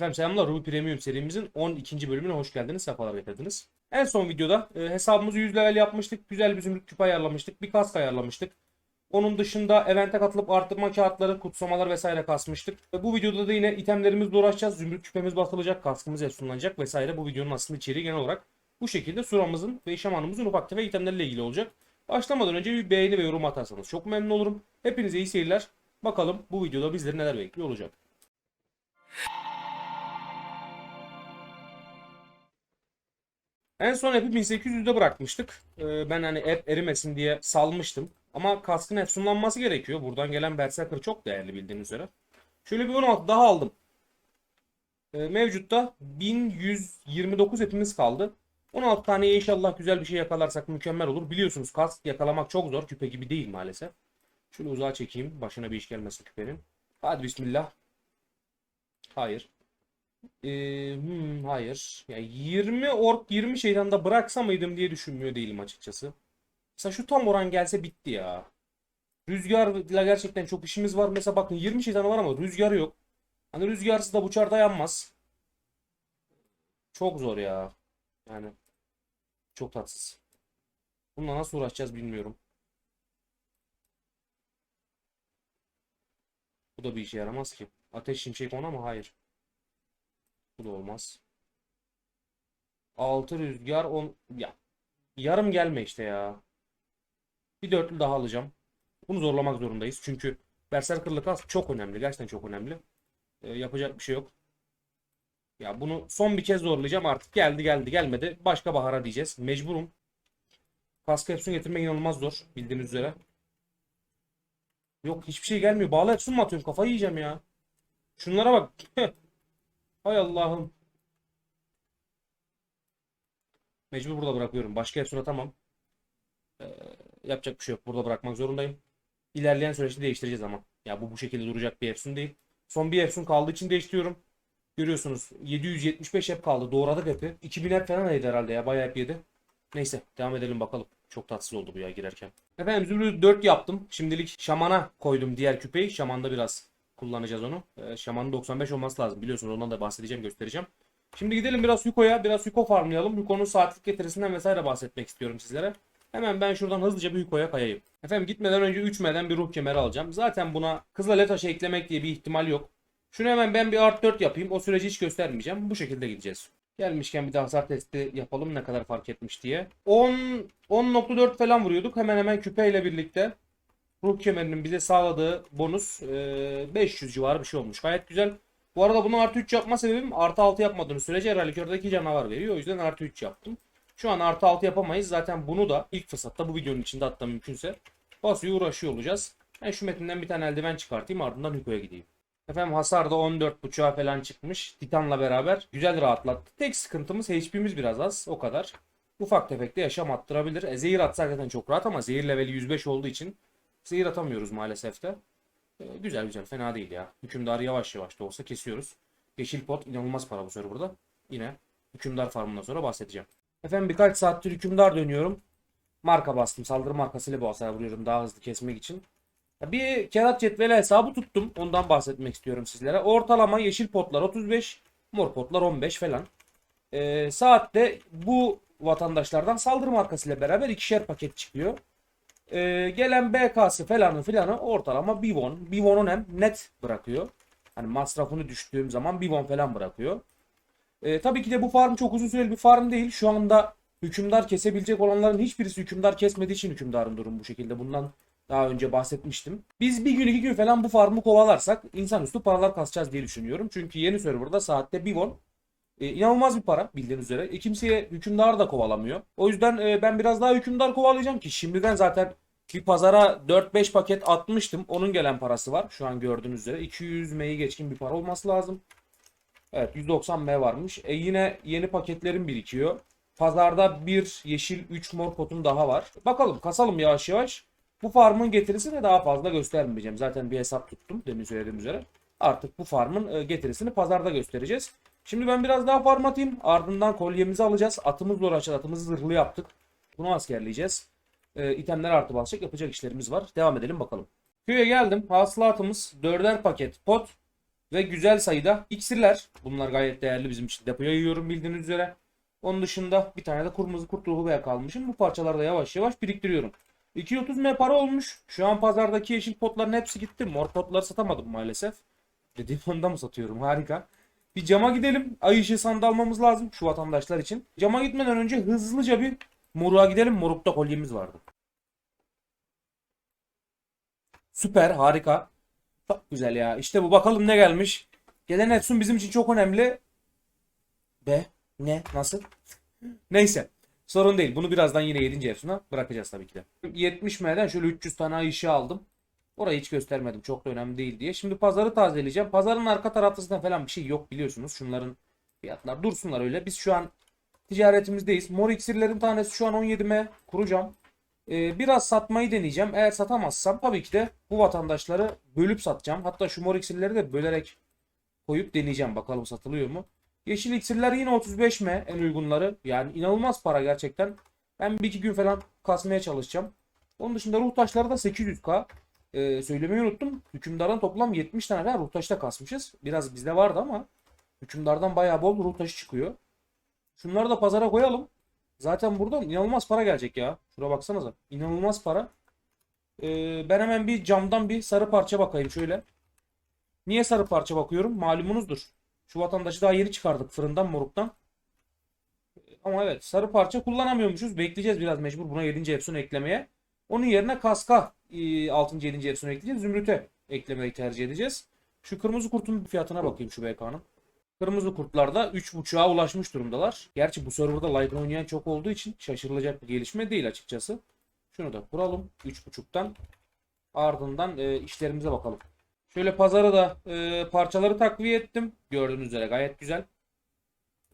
Efendim selamlar Ruby Premium serimizin 12. bölümüne hoş geldiniz. Sefalar getirdiniz. En son videoda e, hesabımızı 100 level yapmıştık. Güzel bir zümrüt küp ayarlamıştık. Bir kask ayarlamıştık. Onun dışında evente katılıp arttırma kağıtları, kutsamalar vesaire kasmıştık. E, bu videoda da yine itemlerimizle uğraşacağız. Zümrüt küpemiz basılacak, kaskımız efsunlanacak vesaire. Bu videonun aslında içeriği genel olarak bu şekilde suramızın ve şamanımızın ufak tefek itemlerle ilgili olacak. Başlamadan önce bir beğeni ve yorum atarsanız çok memnun olurum. Hepinize iyi seyirler. Bakalım bu videoda bizleri neler bekliyor olacak. En son app'i 1800'de bırakmıştık. Ee, ben hani app erimesin diye salmıştım. Ama kaskın efsunlanması gerekiyor. Buradan gelen Berserker çok değerli bildiğiniz üzere. Şöyle bir 16 daha aldım. Ee, mevcutta 1129 app'imiz kaldı. 16 taneye inşallah güzel bir şey yakalarsak mükemmel olur. Biliyorsunuz kask yakalamak çok zor. Küpe gibi değil maalesef. Şöyle uzağa çekeyim. Başına bir iş gelmesin küpenin. Hadi bismillah. Hayır. Ee, hmm, hayır. Ya 20 ork 20 şeyden de bıraksa mıydım diye düşünmüyor değilim açıkçası. Mesela şu tam oran gelse bitti ya. Rüzgarla gerçekten çok işimiz var. Mesela bakın 20 şeyden var ama rüzgar yok. Hani rüzgarsız da bu çar dayanmaz. Çok zor ya. Yani çok tatsız. Bununla nasıl uğraşacağız bilmiyorum. Bu da bir işe yaramaz ki. Ateş şimşek ona mı? Hayır. Bu da olmaz. 6 rüzgar 10 ya yarım gelme işte ya. Bir dörtlü daha alacağım. Bunu zorlamak zorundayız. Çünkü Berserker'lık az çok önemli. Gerçekten çok önemli. Ee, yapacak bir şey yok. Ya bunu son bir kez zorlayacağım artık. Geldi geldi gelmedi. Başka bahara diyeceğiz. Mecburum. Kask Epson getirmek inanılmaz zor. Bildiğiniz üzere. Yok hiçbir şey gelmiyor. Bağlı Epson mu atıyorum? Kafayı yiyeceğim ya. Şunlara bak. Hay Allah'ım. Mecbur burada bırakıyorum. Başka Epson'a tamam. Ee, yapacak bir şey yok. Burada bırakmak zorundayım. İlerleyen süreçte değiştireceğiz ama. Ya bu bu şekilde duracak bir Epson değil. Son bir Epson kaldığı için değiştiriyorum. Görüyorsunuz 775 hep kaldı. Doğradık hepi. 2000 hep falan yedi herhalde ya. Bayağı hep yedi. Neyse devam edelim bakalım. Çok tatsız oldu bu ya girerken. Efendim Zümrüt 4 yaptım. Şimdilik şamana koydum diğer küpeyi. Şamanda biraz kullanacağız onu. Ee, şamanın 95 olması lazım. Biliyorsunuz ondan da bahsedeceğim göstereceğim. Şimdi gidelim biraz Yuko'ya. Biraz Yuko farmlayalım. Yuko'nun saatlik getirisinden vesaire bahsetmek istiyorum sizlere. Hemen ben şuradan hızlıca bir Yuko'ya kayayım. Efendim gitmeden önce 3 meden bir ruh kemeri alacağım. Zaten buna kızla letaşı eklemek diye bir ihtimal yok. Şunu hemen ben bir art 4 yapayım. O süreci hiç göstermeyeceğim. Bu şekilde gideceğiz. Gelmişken bir daha hasar testi yapalım ne kadar fark etmiş diye. 10 10.4 falan vuruyorduk. Hemen hemen küpeyle birlikte ruh kemerinin bize sağladığı bonus e, 500 civarı bir şey olmuş. Gayet güzel. Bu arada bunu artı 3 yapma sebebim artı 6 yapmadığınız sürece herhalde kördeki canavar veriyor. O yüzden artı 3 yaptım. Şu an artı 6 yapamayız. Zaten bunu da ilk fırsatta bu videonun içinde hatta mümkünse basıyor uğraşıyor olacağız. Ben şu metinden bir tane eldiven çıkartayım ardından Hüko'ya gideyim. Efendim hasar da 14.5'a falan çıkmış. Titan'la beraber güzel rahatlattı. Tek sıkıntımız HP'miz biraz az. O kadar. Ufak tefek de yaşam attırabilir. E, zehir atsak zaten çok rahat ama zehir leveli 105 olduğu için zehir atamıyoruz maalesef de. E, güzel güzel fena değil ya. Hükümdarı yavaş yavaş da olsa kesiyoruz. Yeşil pot inanılmaz para bu burada. Yine hükümdar farmından sonra bahsedeceğim. Efendim birkaç saattir hükümdar dönüyorum. Marka bastım. Saldırı markasıyla bu hasar vuruyorum daha hızlı kesmek için. Bir kerat cetveli hesabı tuttum. Ondan bahsetmek istiyorum sizlere. Ortalama yeşil potlar 35, mor potlar 15 falan. Ee, saatte bu vatandaşlardan saldırı markasıyla beraber ikişer paket çıkıyor. Ee, gelen BK'sı falanı filanı ortalama. Bir won'un hem net bırakıyor. Hani masrafını düştüğüm zaman bir won falan bırakıyor. Ee, tabii ki de bu farm çok uzun süreli bir farm değil. Şu anda hükümdar kesebilecek olanların hiçbirisi hükümdar kesmediği için hükümdarın durum bu şekilde. Bundan daha önce bahsetmiştim. Biz bir gün iki gün falan bu farmı kovalarsak insanüstü paralar kasacağız diye düşünüyorum. Çünkü yeni serverda saatte bir won e, inanılmaz bir para bildiğiniz üzere. E, kimseye hükümdar da kovalamıyor. O yüzden e, ben biraz daha hükümdar kovalayacağım ki şimdiden zaten bir pazara 4-5 paket atmıştım. Onun gelen parası var. Şu an gördüğünüz üzere. 200 M'yi geçkin bir para olması lazım. Evet 190 M varmış. E yine yeni paketlerim birikiyor. Pazarda bir yeşil 3 mor potum daha var. Bakalım kasalım yavaş yavaş. Bu farmın getirisini daha fazla göstermeyeceğim. Zaten bir hesap tuttum demin söylediğim üzere. Artık bu farmın e, getirisini pazarda göstereceğiz. Şimdi ben biraz daha farm atayım. Ardından kolyemizi alacağız. Atımızla uğraşacağız. Atımızı zırhlı yaptık. Bunu askerleyeceğiz. E, itemler artı basacak. Yapacak işlerimiz var. Devam edelim bakalım. Köye geldim. Hasılatımız 4'er paket pot. ve güzel sayıda iksirler. Bunlar gayet değerli bizim için. Depoya yiyorum bildiğiniz üzere. Onun dışında bir tane de kırmızı kurt ruhu veya kalmışım. Bu parçaları da yavaş yavaş biriktiriyorum. 230 M para olmuş. Şu an pazardaki yeşil potların hepsi gitti. Mor potları satamadım maalesef. Dediğim anda mı satıyorum? Harika. Bir cama gidelim. Ay ışığı sandı almamız lazım şu vatandaşlar için. Cama gitmeden önce hızlıca bir moruğa gidelim. Morukta kolyemiz vardı. Süper, harika. Çok güzel ya. İşte bu bakalım ne gelmiş. Gelen Efsun bizim için çok önemli. Be, ne, nasıl? Neyse. Sorun değil. Bunu birazdan yine 7. Efsun'a bırakacağız tabii ki de. 70 M'den şöyle 300 tane ay ışığı aldım. Orayı hiç göstermedim. Çok da önemli değil diye. Şimdi pazarı tazeleyeceğim. Pazarın arka tarafında falan bir şey yok biliyorsunuz. Şunların fiyatlar dursunlar öyle. Biz şu an ticaretimizdeyiz. Mor iksirlerin tanesi şu an 17M kuracağım. Ee, biraz satmayı deneyeceğim. Eğer satamazsam tabii ki de bu vatandaşları bölüp satacağım. Hatta şu mor iksirleri de bölerek koyup deneyeceğim. Bakalım satılıyor mu? Yeşil iksirler yine 35M en uygunları. Yani inanılmaz para gerçekten. Ben bir iki gün falan kasmaya çalışacağım. Onun dışında ruh taşları da 800k. Ee, söylemeyi unuttum. Hükümdardan toplam 70 tane daha ruh taşı da kasmışız. Biraz bizde vardı ama hükümdardan bayağı bol ruh taşı çıkıyor. Şunları da pazara koyalım. Zaten buradan inanılmaz para gelecek ya. Şura baksanıza. İnanılmaz para. Ee, ben hemen bir camdan bir sarı parça bakayım şöyle. Niye sarı parça bakıyorum? Malumunuzdur. Şu vatandaşı daha yeni çıkardık fırından moruktan. Ama evet sarı parça kullanamıyormuşuz. Bekleyeceğiz biraz mecbur buna 7. Epson eklemeye. Onun yerine kaska e, 6. 7. Epson ekleyeceğiz. Zümrüt'e eklemeyi tercih edeceğiz. Şu kırmızı kurtun fiyatına bakayım şu BK'nın. Kırmızı kurtlarda 3.5'a ulaşmış durumdalar. Gerçi bu serverda Light oynayan çok olduğu için şaşırılacak bir gelişme değil açıkçası. Şunu da kuralım 3.5'tan. Ardından e, işlerimize bakalım. Şöyle pazara da e, parçaları takviye ettim. Gördüğünüz üzere gayet güzel.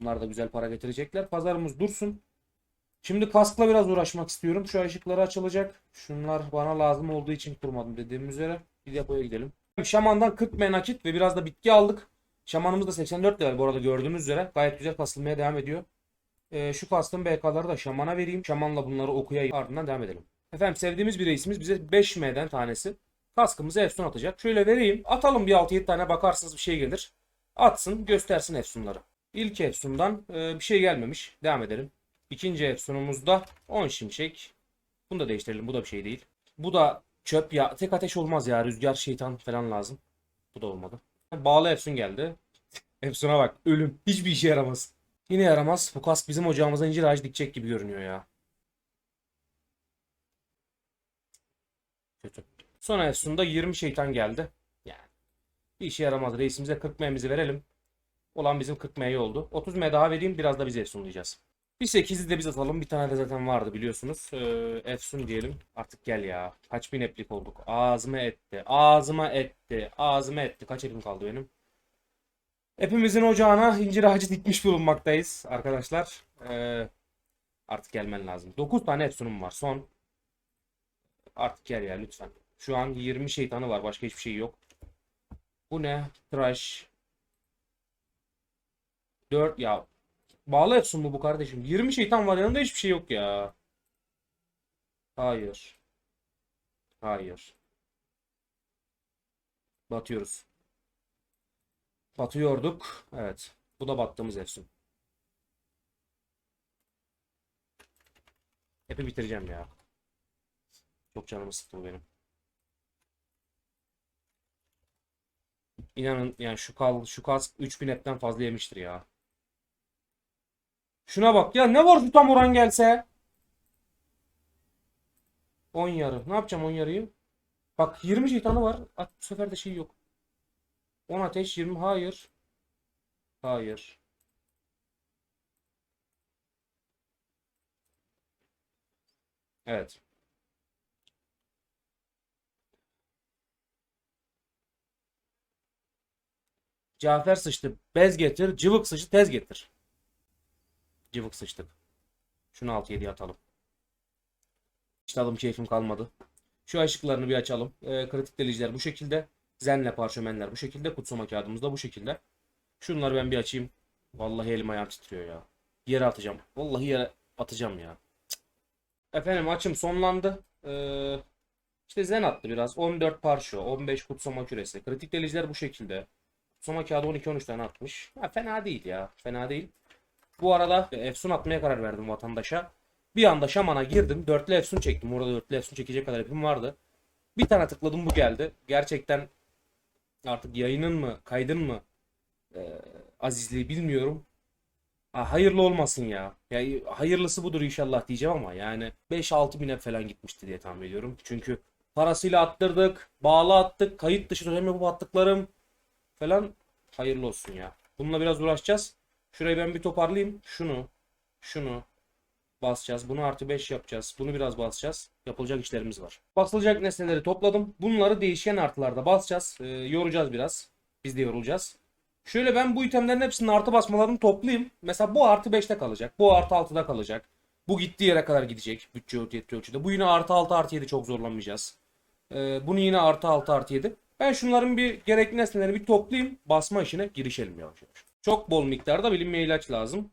Bunlar da güzel para getirecekler. Pazarımız dursun. Şimdi kaskla biraz uğraşmak istiyorum. Şu ışıkları açılacak. Şunlar bana lazım olduğu için kurmadım dediğim üzere. Bir depoya gidelim. Şaman'dan 40 menakit ve biraz da bitki aldık. Şamanımız da 84 level bu arada gördüğünüz üzere. Gayet güzel kasılmaya devam ediyor. Ee, şu kastım BK'ları da Şaman'a vereyim. Şaman'la bunları okuyayım. Ardından devam edelim. Efendim sevdiğimiz bir reisimiz bize 5M'den tanesi. Kaskımızı Efsun atacak. Şöyle vereyim. Atalım bir 6-7 tane bakarsınız bir şey gelir. Atsın göstersin Efsunları. İlk Efsun'dan e, bir şey gelmemiş. Devam edelim. İkinci Efsun'umuzda 10 şimşek. Bunu da değiştirelim. Bu da bir şey değil. Bu da çöp ya. Tek ateş olmaz ya. Rüzgar şeytan falan lazım. Bu da olmadı. Bağlı Efsun geldi. Efsun'a bak. Ölüm. Hiçbir işe yaramaz. Yine yaramaz. Bu kask bizim ocağımıza incir ağacı dikecek gibi görünüyor ya. Kötü. Sonra Efsun'da 20 şeytan geldi. Yani. Bir işe yaramaz. Reisimize 40 M'mizi verelim. Olan bizim 40 M'yi oldu. 30 M daha vereyim. Biraz da biz Efsun'layacağız. Bir 8'i de biz atalım. Bir tane de zaten vardı biliyorsunuz. Ee, Efsun diyelim. Artık gel ya. Kaç bin eplik olduk. Ağzıma etti. Ağzıma etti. Ağzıma etti. Kaç epim kaldı benim? Hepimizin ocağına incir ağacı dikmiş bulunmaktayız arkadaşlar. Ee, artık gelmen lazım. 9 tane Efsun'um var. Son. Artık gel ya lütfen. Şu an 20 şeytanı var. Başka hiçbir şey yok. Bu ne? Trash. 4 ya. Bağlı Efsun mu bu kardeşim? 20 şeytan var yanında hiçbir şey yok ya. Hayır. Hayır. Batıyoruz. Batıyorduk. Evet. Bu da battığımız Efsun. Hepi bitireceğim ya. Çok canımı sıktı bu benim. İnanın yani şu kal şu kask 3000 etten fazla yemiştir ya. Şuna bak ya ne var şu tam oran gelse? 10 yarı. Ne yapacağım 10 yarıyı? Bak 20 şeytanı var. At, bu sefer de şey yok. 10 ateş 20 hayır. Hayır. Evet. Cafer sıçtı. Bez getir. Cıvık sıçtı. Tez getir. Cıvık sıçtık. Şunu 6-7'ye atalım. İşte alım keyfim kalmadı. Şu ışıklarını bir açalım. Ee, kritik deliciler bu şekilde. Zenle parşömenler bu şekilde. Kutsama kağıdımız da bu şekilde. Şunları ben bir açayım. Vallahi elim ayağım titriyor ya. Yere atacağım. Vallahi yere atacağım ya. Cık. Efendim açım sonlandı. Ee, işte zen attı biraz. 14 parşo, 15 kutsama küresi. Kritik deliciler bu şekilde. Soma kağıdı 12-13 tane atmış. Ha, fena değil ya. Fena değil. Bu arada e, Efsun atmaya karar verdim vatandaşa. Bir anda şamana girdim. Dörtlü Efsun çektim. Orada dörtlü Efsun çekecek kadar ipim vardı. Bir tane tıkladım bu geldi. Gerçekten artık yayının mı kaydın mı e, azizliği bilmiyorum. Ha, hayırlı olmasın ya. ya. Hayırlısı budur inşallah diyeceğim ama yani 5-6 bine falan gitmişti diye tahmin ediyorum. Çünkü parasıyla attırdık, bağlı attık, kayıt dışı dönem yapıp attıklarım falan hayırlı olsun ya. Bununla biraz uğraşacağız. Şurayı ben bir toparlayayım. Şunu, şunu basacağız. Bunu artı 5 yapacağız. Bunu biraz basacağız. Yapılacak işlerimiz var. Basılacak nesneleri topladım. Bunları değişken artılarda basacağız. Ee, yoracağız biraz. Biz de yorulacağız. Şöyle ben bu itemlerin hepsinin artı basmalarını toplayayım. Mesela bu artı 5'te kalacak. Bu artı 6'da kalacak. Bu gittiği yere kadar gidecek. Bütçe yettiği ölçüde. Bu yine artı 6 artı 7 çok zorlanmayacağız. Ee, bunu yine artı 6 artı 7. Ben şunların bir gerekli nesneleri bir toplayayım. Basma işine girişelim yavaş yavaş. Çok bol miktarda bilinmeyen ilaç lazım.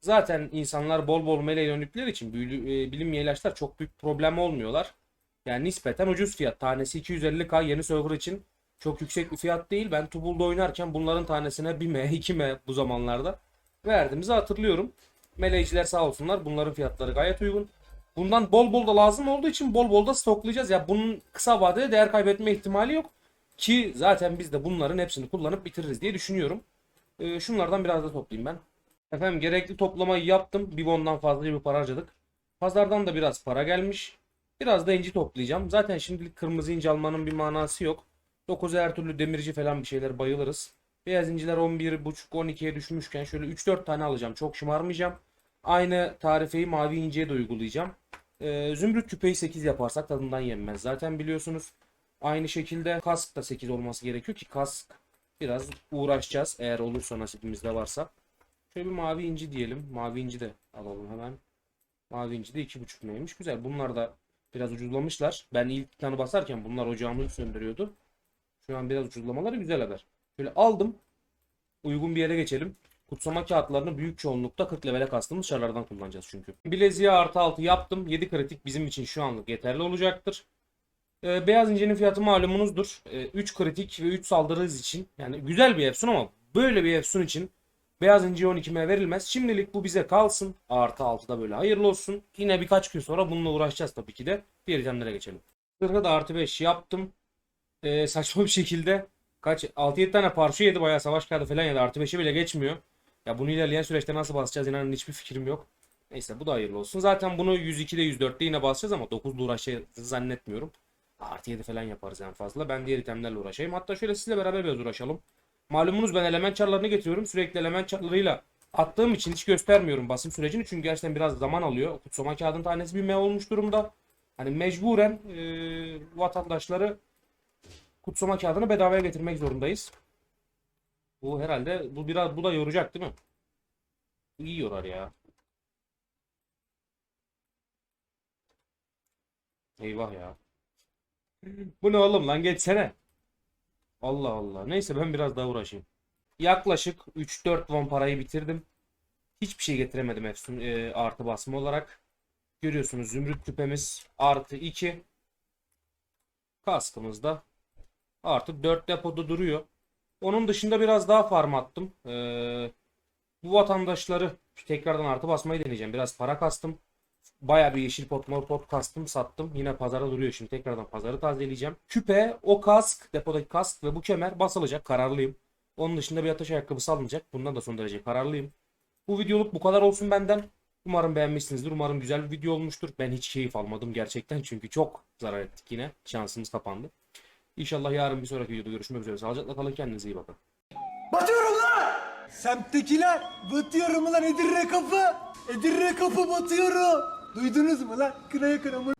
Zaten insanlar bol bol meleğe döndükleri için e, bilinmeyen ilaçlar çok büyük problem olmuyorlar. Yani nispeten ucuz fiyat. Tanesi 250k yeni server için çok yüksek bir fiyat değil. Ben Tubul'da oynarken bunların tanesine 1M, 2M bu zamanlarda verdiğimizi hatırlıyorum. Meleyciler sağ olsunlar bunların fiyatları gayet uygun. Bundan bol bol da lazım olduğu için bol bol da stoklayacağız. Ya bunun kısa vadede değer kaybetme ihtimali yok. Ki zaten biz de bunların hepsini kullanıp bitiririz diye düşünüyorum. Ee, şunlardan biraz da toplayayım ben. Efendim gerekli toplamayı yaptım. Bir bondan fazla bir para harcadık. Pazardan da biraz para gelmiş. Biraz da inci toplayacağım. Zaten şimdilik kırmızı inci almanın bir manası yok. 9 her türlü demirci falan bir şeyler bayılırız. Beyaz inciler 11.5-12'ye düşmüşken şöyle 3-4 tane alacağım. Çok şımarmayacağım. Aynı tarifeyi mavi inciye de uygulayacağım. Ee, zümrüt küpeyi 8 yaparsak tadından yenmez. Zaten biliyorsunuz aynı şekilde kask da 8 olması gerekiyor ki kask biraz uğraşacağız eğer olursa nasibimizde varsa. Şöyle bir mavi inci diyelim. Mavi inci de alalım hemen. Mavi inci de 2.5 neymiş. Güzel. Bunlar da biraz ucuzlamışlar. Ben ilk tane basarken bunlar ocağımı söndürüyordu. Şu an biraz ucuzlamaları güzel haber. Şöyle aldım. Uygun bir yere geçelim. Kutsama kağıtlarını büyük çoğunlukta 40 levele kastığımız şarlardan kullanacağız çünkü. Bileziğe artı 6 yaptım. 7 kritik bizim için şu anlık yeterli olacaktır. Ee, beyaz incinin fiyatı malumunuzdur. 3 kritik ve 3 saldırı için. Yani güzel bir efsun ama böyle bir efsun için beyaz inci 12'me verilmez. Şimdilik bu bize kalsın. Artı 6'da böyle hayırlı olsun. Yine birkaç gün sonra bununla uğraşacağız tabii ki de. Diğer itemlere geçelim. Zırhı da artı 5 yaptım. Ee, saçma bir şekilde kaç 6-7 tane parça yedi bayağı savaş kağıdı falan yedi. Artı 5'e bile geçmiyor. Ya bunu ilerleyen süreçte nasıl basacağız inanın hiçbir fikrim yok. Neyse bu da hayırlı olsun. Zaten bunu 102'de 104'te yine basacağız ama 9'da uğraşacağız zannetmiyorum. Artı 7 falan yaparız en fazla. Ben diğer itemlerle uğraşayım. Hatta şöyle sizle beraber biraz uğraşalım. Malumunuz ben element çarlarını getiriyorum. Sürekli element çarlarıyla attığım için hiç göstermiyorum basım sürecini. Çünkü gerçekten biraz zaman alıyor. Kutsama kağıdın tanesi bir M olmuş durumda. Hani mecburen e, vatandaşları kutsama kağıdını bedavaya getirmek zorundayız. Bu herhalde bu biraz bu da yoracak değil mi? İyi yorar ya. Eyvah ya. Bu ne oğlum lan geçsene. Allah Allah. Neyse ben biraz daha uğraşayım. Yaklaşık 3-4 won parayı bitirdim. Hiçbir şey getiremedim Efsun e, artı basma olarak. Görüyorsunuz zümrüt küpemiz artı 2. Kaskımız da artı 4 depoda duruyor. Onun dışında biraz daha farm attım. Ee, bu vatandaşları tekrardan artı basmayı deneyeceğim. Biraz para kastım. Baya bir yeşil pot mor pot kastım sattım. Yine pazara duruyor şimdi tekrardan pazarı tazeleyeceğim. Küpe, o kask, depodaki kask ve bu kemer basılacak kararlıyım. Onun dışında bir ateş ayakkabısı alınacak. Bundan da son derece kararlıyım. Bu videoluk bu kadar olsun benden. Umarım beğenmişsinizdir. Umarım güzel bir video olmuştur. Ben hiç keyif almadım gerçekten çünkü çok zarar ettik yine. Şansımız kapandı. İnşallah yarın bir sonraki videoda görüşmek üzere. Sağlıcakla kalın kendinize iyi bakın. Batıyorum lan! Semttekiler batıyorum lan Edirne kapı. Edirne kapı batıyorum. Duydunuz mu lan? Kınaya kınamı.